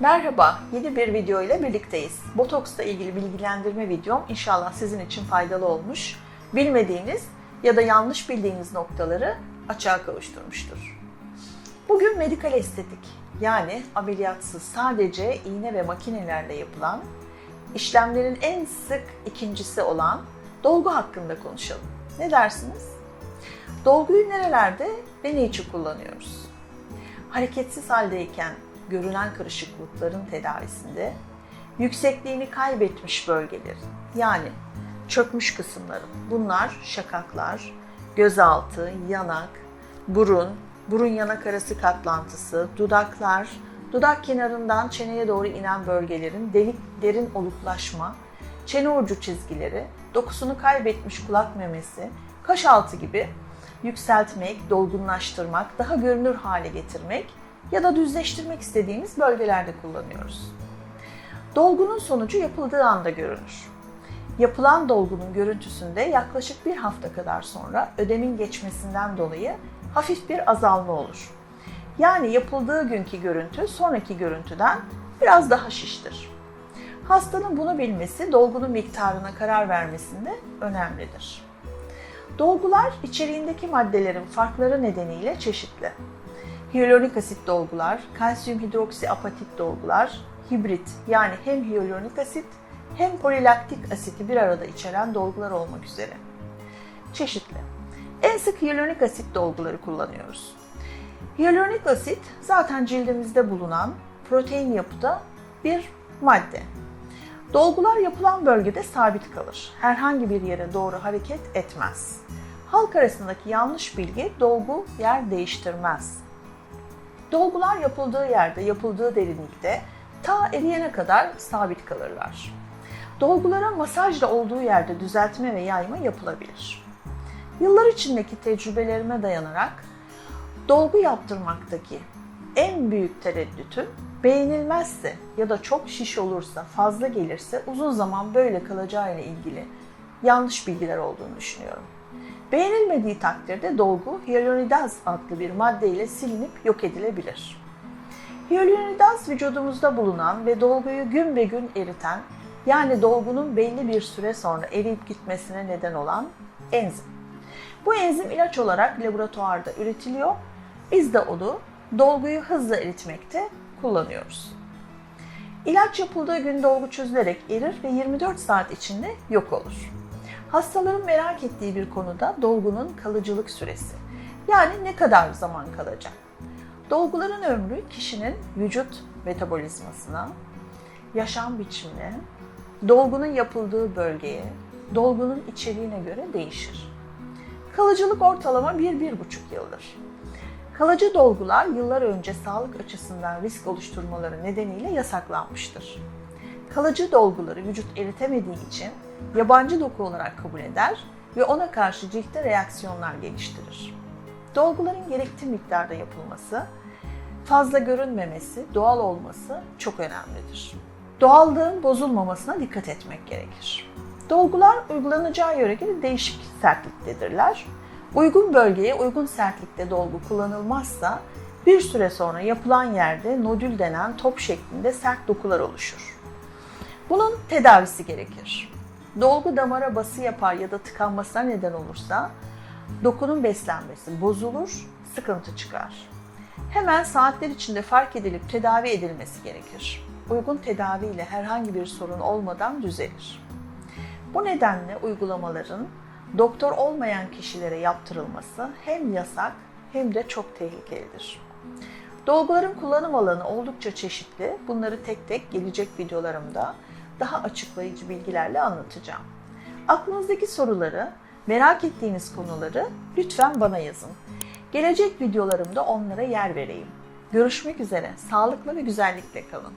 Merhaba, yeni bir video ile birlikteyiz. Botoksla ilgili bilgilendirme videom inşallah sizin için faydalı olmuş. Bilmediğiniz ya da yanlış bildiğiniz noktaları açığa kavuşturmuştur. Bugün medikal estetik yani ameliyatsız sadece iğne ve makinelerle yapılan işlemlerin en sık ikincisi olan dolgu hakkında konuşalım. Ne dersiniz? Dolguyu nerelerde ve ne için kullanıyoruz? Hareketsiz haldeyken görünen kırışıklıkların tedavisinde yüksekliğini kaybetmiş bölgeler yani çökmüş kısımları bunlar şakaklar, gözaltı, yanak, burun, burun yanak arası katlantısı, dudaklar, dudak kenarından çeneye doğru inen bölgelerin delik derin oluklaşma, çene ucu çizgileri, dokusunu kaybetmiş kulak memesi, kaş altı gibi yükseltmek, dolgunlaştırmak, daha görünür hale getirmek ya da düzleştirmek istediğimiz bölgelerde kullanıyoruz. Dolgunun sonucu yapıldığı anda görünür. Yapılan dolgunun görüntüsünde yaklaşık bir hafta kadar sonra ödemin geçmesinden dolayı hafif bir azalma olur. Yani yapıldığı günkü görüntü sonraki görüntüden biraz daha şiştir. Hastanın bunu bilmesi dolgunun miktarına karar vermesinde önemlidir. Dolgular içeriğindeki maddelerin farkları nedeniyle çeşitli. Hyaluronik asit dolgular, kalsiyum hidroksi apatit dolgular, hibrit yani hem hyaluronik asit hem polilaktik asiti bir arada içeren dolgular olmak üzere. Çeşitli. En sık hyaluronik asit dolguları kullanıyoruz. Hyaluronik asit zaten cildimizde bulunan protein yapıda bir madde. Dolgular yapılan bölgede sabit kalır. Herhangi bir yere doğru hareket etmez. Halk arasındaki yanlış bilgi dolgu yer değiştirmez. Dolgular yapıldığı yerde, yapıldığı derinlikte ta eriyene kadar sabit kalırlar. Dolgulara masajla olduğu yerde düzeltme ve yayma yapılabilir. Yıllar içindeki tecrübelerime dayanarak dolgu yaptırmaktaki en büyük tereddütüm beğenilmezse ya da çok şiş olursa, fazla gelirse uzun zaman böyle kalacağı ile ilgili yanlış bilgiler olduğunu düşünüyorum. Beğenilmediği takdirde dolgu hyaluronidaz adlı bir madde ile silinip yok edilebilir. Hyaluronidaz vücudumuzda bulunan ve dolguyu gün be gün eriten yani dolgunun belli bir süre sonra eriyip gitmesine neden olan enzim. Bu enzim ilaç olarak laboratuvarda üretiliyor. Biz de onu dolguyu hızla eritmekte kullanıyoruz. İlaç yapıldığı gün dolgu çözülerek erir ve 24 saat içinde yok olur. Hastaların merak ettiği bir konuda dolgunun kalıcılık süresi. Yani ne kadar zaman kalacak? Dolguların ömrü kişinin vücut metabolizmasına, yaşam biçimine, dolgunun yapıldığı bölgeye, dolgunun içeriğine göre değişir. Kalıcılık ortalama 1-1,5 yıldır. Kalıcı dolgular yıllar önce sağlık açısından risk oluşturmaları nedeniyle yasaklanmıştır. Kalıcı dolguları vücut eritemediği için yabancı doku olarak kabul eder ve ona karşı ciltte reaksiyonlar geliştirir. Dolguların gerektiği miktarda yapılması, fazla görünmemesi, doğal olması çok önemlidir. Doğallığın bozulmamasına dikkat etmek gerekir. Dolgular uygulanacağı yöre göre değişik sertliktedirler. Uygun bölgeye uygun sertlikte dolgu kullanılmazsa bir süre sonra yapılan yerde nodül denen top şeklinde sert dokular oluşur. Bunun tedavisi gerekir. Dolgu damara bası yapar ya da tıkanmasına neden olursa dokunun beslenmesi bozulur, sıkıntı çıkar. Hemen saatler içinde fark edilip tedavi edilmesi gerekir. Uygun tedaviyle herhangi bir sorun olmadan düzelir. Bu nedenle uygulamaların doktor olmayan kişilere yaptırılması hem yasak hem de çok tehlikelidir. Dolguların kullanım alanı oldukça çeşitli. Bunları tek tek gelecek videolarımda daha açıklayıcı bilgilerle anlatacağım. Aklınızdaki soruları, merak ettiğiniz konuları lütfen bana yazın. Gelecek videolarımda onlara yer vereyim. Görüşmek üzere. Sağlıklı ve güzellikle kalın.